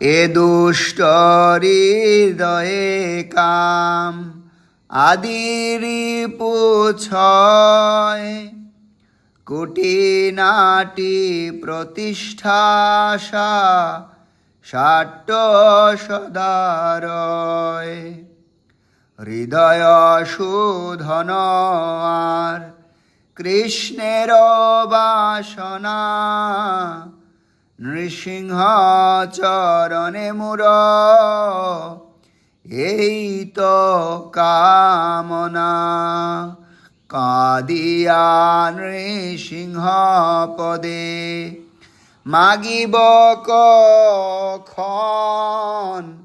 এ দুষ্ট হৃদয়ে কাম আদিরি কুটি নাটি প্রতিষ্ঠাশা ষাট সদারয় হৃদয় সুধন আর কৃষ্ণের বাসনা নৃসিংহ চরণে মুর। এই তো কামনা। কাদিয়া নৃসিংহ পদে মাগিব কখন?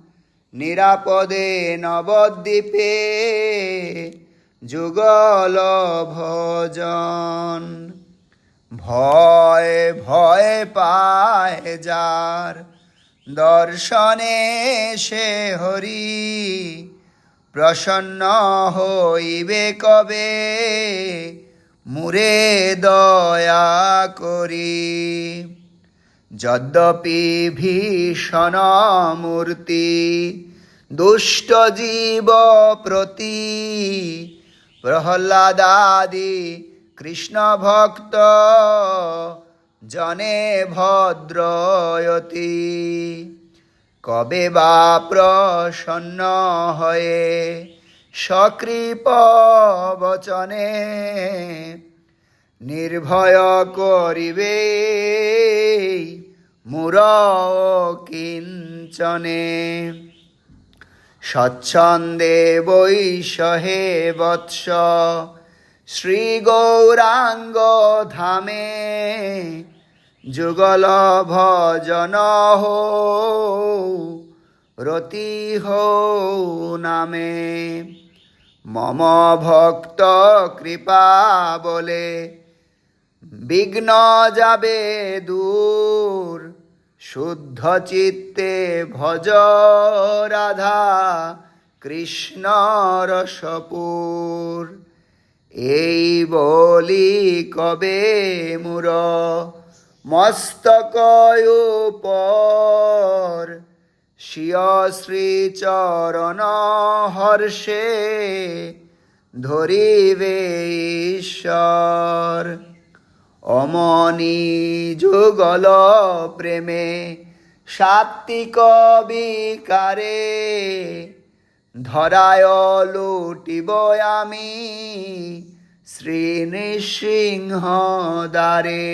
নিরাপদে নবদ্বীপে যুগল ভজন। ভয় ভয় পায় যার। দর্শনে সে হরি, প্রসন্ন হইবে কবে? মুরে দয়া করি। যদ্যপি ভীষণ মূর্তি, দুষ্ট জীব প্রতি প্রহ্লাদাদি কৃষ্ণ ভক্ত, জনে ভদ্রয়তি। কবে বা প্রসন্ন হয়ে সকৃপ বচনে নির্ভয় করিবে মুর কিঞ্চনে। স্বচ্ছন্দে বৈষহে বৎস শ্রী গৌরাঙ্গ ধামে যুগল ভজন হো, রতি হো নামে। মম ভক্ত কৃপা বলে বিঘ্ন যাবে দূর, শুদ্ধ চিত্তে ভজ রাধা কৃষ্ণ রসপুর। এই বলি কবে মুর? মস্তক শিয় শ্রীচরণ হর্ষে ধরিবে ঈশ্বর। অমনি যুগল প্রেমে সাত্বিক বিকারে ধরায় লুটিব আমি শ্রী নৃসিংহ দ্বারে